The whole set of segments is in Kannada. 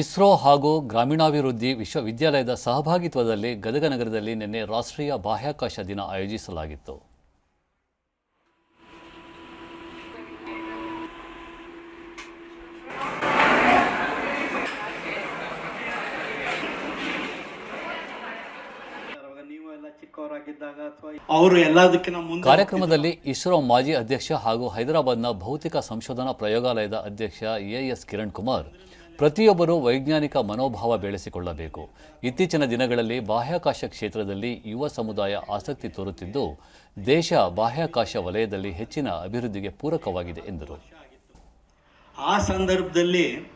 ಇಸ್ರೋ ಹಾಗೂ ಗ್ರಾಮೀಣಾಭಿವೃದ್ಧಿ ವಿಶ್ವವಿದ್ಯಾಲಯದ ಸಹಭಾಗಿತ್ವದಲ್ಲಿ ಗದಗ ನಗರದಲ್ಲಿ ನಿನ್ನೆ ರಾಷ್ಟ್ರೀಯ ಬಾಹ್ಯಾಕಾಶ ದಿನ ಆಯೋಜಿಸಲಾಗಿತ್ತು. ಅವರು ಎಲ್ಲದಕ್ಕಿಂತ ಮುಂದೆ ಕಾರ್ಯಕ್ರಮದಲ್ಲಿ ಇಸ್ರೋ ಮಾಜಿ ಅಧ್ಯಕ್ಷ ಹಾಗೂ ಹೈದರಾಬಾದ್ನ ಭೌತಿಕ ಸಂಶೋಧನಾ ಪ್ರಯೋಗಾಲಯದ ಅಧ್ಯಕ್ಷ ಎಎಸ್ ಎಸ್ ಕಿರಣ್ ಕುಮಾರ್ ಪ್ರತಿಯೊಬ್ಬರೂ ವೈಜ್ಞಾನಿಕ ಮನೋಭಾವ ಬೆಳೆಸಿಕೊಳ್ಳಬೇಕು. ಇತ್ತೀಚಿನ ದಿನಗಳಲ್ಲಿ ಬಾಹ್ಯಾಕಾಶ ಕ್ಷೇತ್ರದಲ್ಲಿ ಯುವ ಸಮುದಾಯ ಆಸಕ್ತಿ ತೋರುತ್ತಿದ್ದು ದೇಶ ಬಾಹ್ಯಾಕಾಶ ವಲಯದಲ್ಲಿ ಹೆಚ್ಚಿನ ಅಭಿವೃದ್ಧಿಗೆ ಪೂರಕವಾಗಿದೆ ಎಂದರು. ಆ ಸಂದರ್ಭದಲ್ಲಿ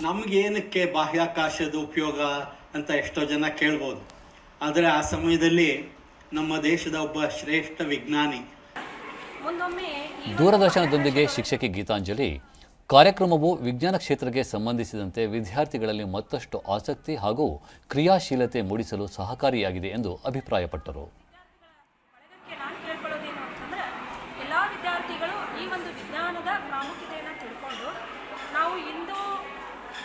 ನಮಗೇನಕ್ಕೆ ಬಾಹ್ಯಾಕಾಶದ ಉಪಯೋಗ ಅಂತ ಎಷ್ಟೋ ಜನ ಕೇಳ್ಬೋದು. ಆದರೆ ಆ ಸಮಯದಲ್ಲಿ ನಮ್ಮ ದೇಶದ ಒಬ್ಬ ಶ್ರೇಷ್ಠ ವಿಜ್ಞಾನಿ. ಮುಂದೊಮ್ಮೆ ದೂರದರ್ಶನದೊಂದಿಗೆ ಶಿಕ್ಷಕಿ ಗೀತಾಂಜಲಿ ಕಾರ್ಯಕ್ರಮವು ವಿಜ್ಞಾನ ಕ್ಷೇತ್ರಕ್ಕೆ ಸಂಬಂಧಿಸಿದಂತೆ ವಿದ್ಯಾರ್ಥಿಗಳಲ್ಲಿ ಮತ್ತಷ್ಟು ಆಸಕ್ತಿ ಹಾಗೂ ಕ್ರಿಯಾಶೀಲತೆ ಮೂಡಿಸಲು ಸಹಕಾರಿಯಾಗಿದೆ ಎಂದು ಅಭಿಪ್ರಾಯಪಟ್ಟರು.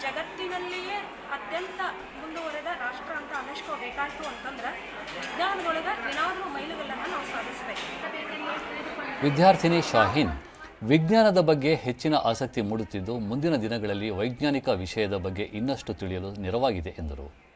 ಜಗತ್ತಿನಲ್ಲಿಯೇ ಅತ್ಯಂತ ಮುಂದುವರೆದ ರಾಷ್ಟ್ರ ಅಂತ ಅನ್ನಿಸ್ಕೋಬೇಕಾಯ್ತು ಅಂತಂದ್ರೆ ವಿಜ್ಞಾನದೊಳಗೆ ಏನಾದರೂ ಮೈಲುಗಲ್ಲನ್ನು ನಾವು ಸಾಧಿಸಬೇಕು. ವಿದ್ಯಾರ್ಥಿನಿ ಶಾಹೀನ್ ವಿಜ್ಞಾನದ ಬಗ್ಗೆ ಹೆಚ್ಚಿನ ಆಸಕ್ತಿ ಮೂಡುತ್ತಿದ್ದು ಮುಂದಿನ ದಿನಗಳಲ್ಲಿ ವೈಜ್ಞಾನಿಕ ವಿಷಯದ ಬಗ್ಗೆ ಇನ್ನಷ್ಟು ತಿಳಿಯಲು ನೆರವಾಗಿದೆ ಎಂದರು.